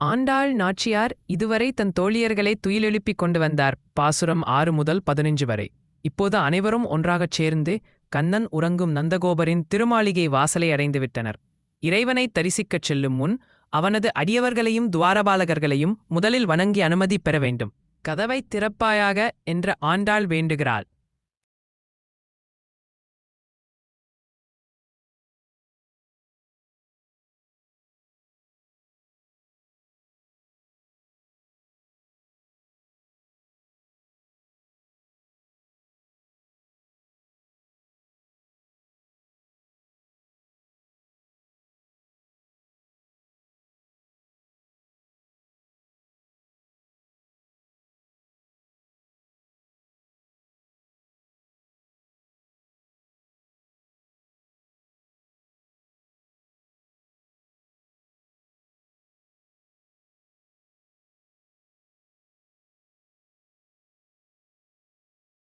ஆண்டாள் நாச்சியார் இதுவரை தன் தோழியர்களை துயிலெழுப்பிக் கொண்டு வந்தார். பாசுரம் ஆறு முதல் பதினைஞ்சு வரை. இப்போது அனைவரும் ஒன்றாகச் சேர்ந்து கண்ணன் உறங்கும் நந்தகோபரின் திருமாளிகை வாசலை அடைந்துவிட்டனர் இறைவனை தரிசிக்கச் செல்லும் முன் அவனது அடியவர்களையும் துவாரபாலகர்களையும் முதலில் வணங்கி அனுமதி பெற வேண்டும். கதவைத் திறப்பாயாக என்ற ஆண்டாள் வேண்டுகிறாள்.